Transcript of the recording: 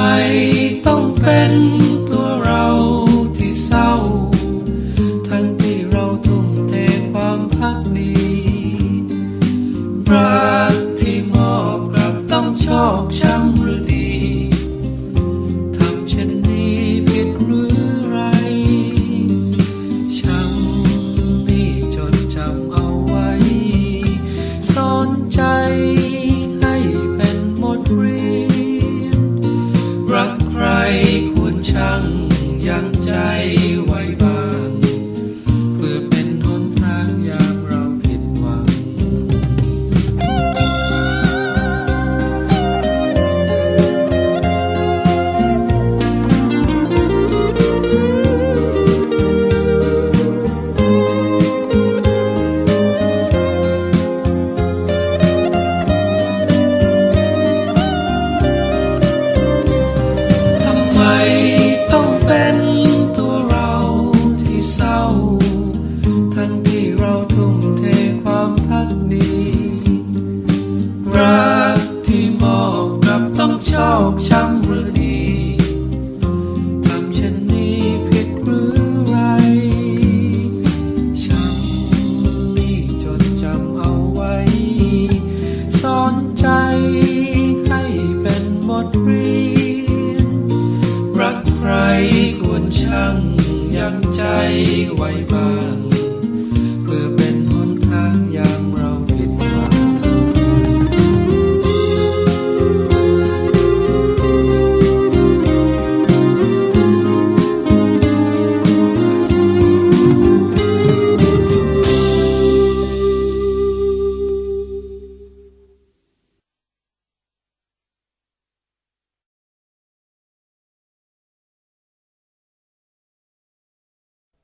ไมต้องเป็นตัวเราที่เศร้า ทั้งที่เราทุ่มเทความพักดีรักที่มอบกลับต้องโชคช้ำหรือดีทำเช่นนี้ผิดหรือไรฉันนี่จดจำเอาไว้สอนใจ ไว้บ้า